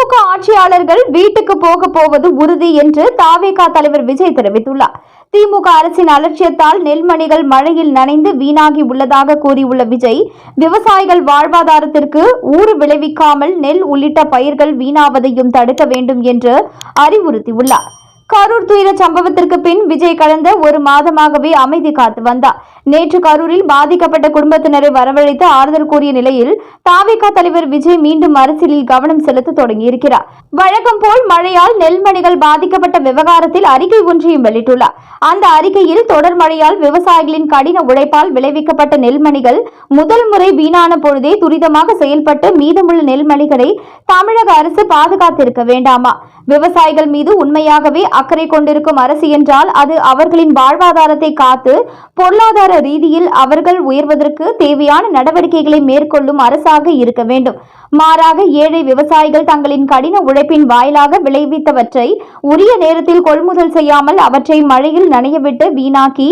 திமுக ஆட்சியாளர்கள் வீட்டுக்கு போக போவது உறுதி என்று தாவேகா தலைவர் விஜய் தெரிவித்துள்ளார். திமுக அரசின் அலட்சியத்தால் நெல்மணிகள் மழையில் நனைந்து வீணாகி உள்ளதாக கூறியுள்ள விஜய் விவசாயிகள் வாழ்வாதாரத்திற்கு ஊறு விளைவிக்காமல் நெல் உள்ளிட்ட பயிர்கள் வீணாவதையும் தடுக்க வேண்டும் என்று அறிவுறுத்தியுள்ளார். கரூர் துயர சம்பவத்திற்கு பின் விஜய் கடந்த ஒரு மாதமாகவே அமைதி காத்து வந்தார். நேற்று கரூரில் பாதிக்கப்பட்ட குடும்பத்தினரை வரவழைத்து ஆறுதல் கூறிய நிலையில் தாவிக தலைவர் விஜய் மீண்டும் அரசியலில் கவனம் செலுத்த தொடங்கியிருக்கிறார். வழக்கம் போல் மழையால் நெல்மணிகள் பாதிக்கப்பட்ட விவகாரத்தில் அறிக்கை ஒன்றையும் வெளியிட்டுள்ளார். அந்த அறிக்கையில் தொடர் மழையால் விவசாயிகளின் கடின உழைப்பால் விளைவிக்கப்பட்ட நெல்மணிகள் முதல் முறை வீணான பொழுதே துரிதமாக செயல்பட்டு மீதமுள்ள நெல்மணிகளை தமிழக அரசு பாதுகாத்திருக்க வேண்டாமா? விவசாயிகள் மீது உண்மையாகவே அக்கறை கொண்டிருக்கும் அரசு என்றால் அது அவர்களின் வாழ்வாதாரத்தை காத்து பொருளாதார ரீதியில் அவர்கள் உயர்வதற்கு தேவையான நடவடிக்கைகளை மேற்கொள்ளும் அரசாக இருக்க வேண்டும். மாறாக ஏழை விவசாயிகள் தங்களின் கடின உழைப்பின் வாயிலாக விளைவித்தவற்றை உரிய நேரத்தில் கொள்முதல் செய்யாமல் அவற்றை மழையில் நனையவிட்டு வீணாக்கி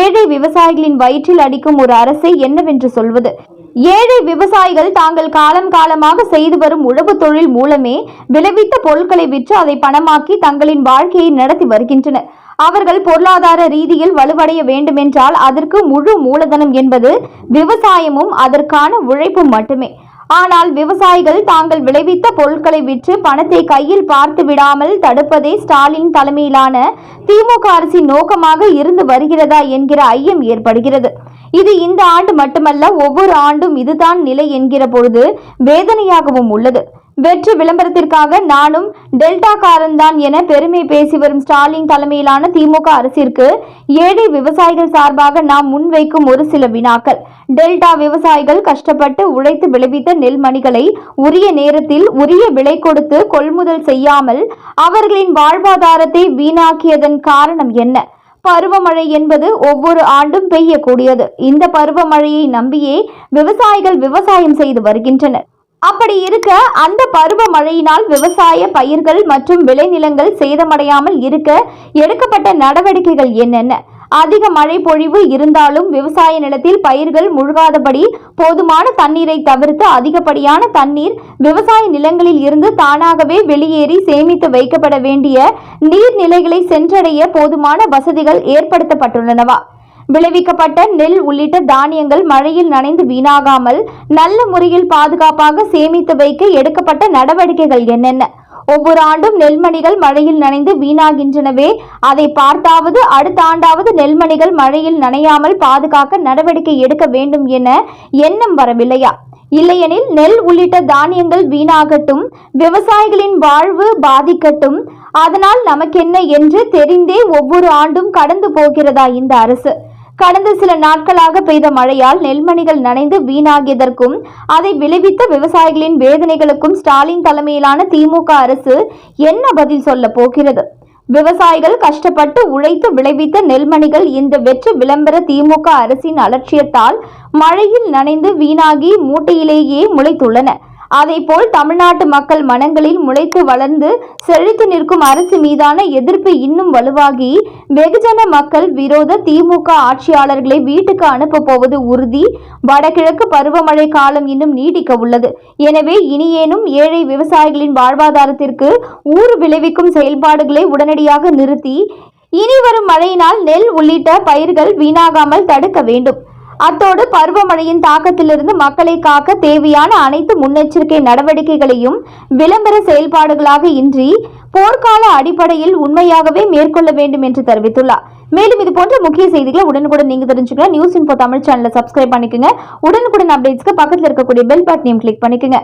ஏழை விவசாயிகளின் வயிற்றில் அடிக்கும் ஒரு அரசை என்னவென்று சொல்வது? ஏழை விவசாயிகள் தாங்கள் காலம் காலமாக செய்து வரும் உழவு தொழில் மூலமே விளைவித்த பொருட்களை விற்று அதை பணமாக்கி தங்களின் வாழ்க்கையை நடத்தி வருகின்றனர். அவர்கள் பொருளாதார ரீதியில் வலுவடைய வேண்டுமென்றால் அதற்கு முழு மூலதனம் என்பது விவசாயமும் அதற்கான உழைப்பும் மட்டுமே. ஆனால் விவசாயிகள் தாங்கள் விளைவித்த பொருட்களை விற்று பணத்தை கையில் பார்த்து விடாமல் தடுப்பதே ஸ்டாலின் தலைமையிலான திமுக அரசின் நோக்கமாக இருந்து வருகிறதா என்கிற ஐயம் ஏற்படுகிறது. இது இந்த ஆண்டு மட்டுமல்ல ஒவ்வொரு ஆண்டும் இதுதான் நிலை என்கிற பொழுது வேதனையாகவும் உள்ளது. வெற்று விளம்பரத்திற்காக நானும் டெல்டாக்காரன் தான் என பெருமை பேசி வரும் ஸ்டாலின் தலைமையிலான திமுக அரசிற்கு ஏழை விவசாயிகள் சார்பாக நாம் முன்வைக்கும் ஒரு சில வினாக்கள். டெல்டா விவசாயிகள் கஷ்டப்பட்டு உழைத்து விளைவித்த நெல்மணிகளை உரிய நேரத்தில் உரிய விலை கொடுத்து கொள்முதல் செய்யாமல் அவர்களின் வாழ்வாதாரத்தை வீணாக்கியதன் காரணம் என்ன? பருவமழை என்பது ஒவ்வொரு ஆண்டும் பெய்யக்கூடியது. இந்த பருவமழையை நம்பியே விவசாயிகள் விவசாயம் செய்து வருகின்றனர். அப்படி இருக்க அந்த பருவ மழையினால் விவசாய பயிர்கள் மற்றும் விளைநிலங்கள் சேதமடையாமல் இருக்க எடுக்கப்பட்ட நடவடிக்கைகள் என்னென்ன? அதிக மழை பொழிவு இருந்தாலும் விவசாய நிலத்தில் பயிர்கள் முழுகாதபடி போதுமான தண்ணீரை தவிர்த்து அதிகப்படியான தண்ணீர் விவசாய நிலங்களில் இருந்து தானாகவே வெளியேறி சேமித்து வைக்கப்பட வேண்டிய நீர்நிலைகளை சென்றடைய போதுமான வசதிகள் ஏற்படுத்தப்பட்டுள்ளனவா? விளைவிக்கப்பட்ட நெல் உள்ளிட்ட தானியங்கள் மழையில் நனைந்து வீணாகாமல் நல்ல முறையில் பாதுகாப்பாக சேமித்து வைக்க எடுக்கப்பட்ட நடவடிக்கைகள் என்னென்ன? ஒவ்வொரு ஆண்டும் நெல்மணிகள் மழையில் நனைந்து வீணாகின்றனவே. அதை பார்த்தாவது அடுத்த ஆண்டாவது நெல்மணிகள் மழையில் நனையாமல் பாதுகாக்க நடவடிக்கை எடுக்க வேண்டும் என எண்ணம் வரவில்லையா? இல்லையெனில் நெல் உள்ளிட்ட தானியங்கள் வீணாகட்டும் விவசாயிகளின் வாழ்வு பாதிக்கட்டும். அதனால் நமக்கென்ன என்று தெரிந்தே ஒவ்வொரு ஆண்டும் கடந்து போகிறதா இந்த அரசு? கடந்த சில நாட்களாக பெய்த மழையால் நெல்மணிகள் நனைந்து வீணாகியதற்கும் அதை விளைவித்த விவசாயிகளின் வேதனைகளுக்கும் ஸ்டாலின் தலைமையிலான திமுக அரசு என்ன பதில் சொல்ல போகிறது? விவசாயிகள் கஷ்டப்பட்டு உழைத்து விளைவித்த நெல்மணிகள் இந்த வெற்று விளம்பர திமுக அரசின் அலட்சியத்தால் மழையில் நனைந்து வீணாகி மூட்டையிலேயே முளைத்துள்ளன. அதேபோல் தமிழ்நாட்டு மக்கள் மனங்களில் முளைத்து வளர்ந்து செழித்து நிற்கும் அரசு மீதான எதிர்ப்பு இன்னும் வலுவாகி வெகுஜன மக்கள் விரோத திமுக ஆட்சியாளர்களை வீட்டுக்கு அனுப்பப் போவது உறுதி வடகிழக்கு பருவமழை காலம் இன்னும் நீடிக்க உள்ளது. எனவே இனியேனும் ஏழை விவசாயிகளின் வாழ்வாதாரத்திற்கு ஊறு விளைவிக்கும் செயல்பாடுகளை உடனடியாக நிறுத்தி இனி வரும் மழையினால் நெல் உள்ளிட்ட பயிர்கள் வீணாகாமல் தடுக்க வேண்டும். அத்தோடு பருவமழையின் தாக்கத்திலிருந்து மக்களை காக்க தேவையான அனைத்து முன்னெச்சரிக்கை நடவடிக்கைகளையும் விளம்பர செயல்பாடுகளாக இன்றி போர்க்கால அடிப்படையில் உண்மையாகவே மேற்கொள்ள வேண்டும் என்று தெரிவித்துள்ளார். மேலும் இது போன்ற முக்கிய செய்திகளை உடனுக்குடன் நீங்க தெரிஞ்சுக்கலாம் நியூஸ் இன்போ தமிழ் சேனலை சப்ஸ்கிரைப் பண்ணிக்கோங்க. உடனுக்குடன் அப்டேட்ஸ்க்கு பக்கத்தில் இருக்கக்கூடிய பெல் பட்டனையும் கிளிக் பண்ணிக்கோங்க.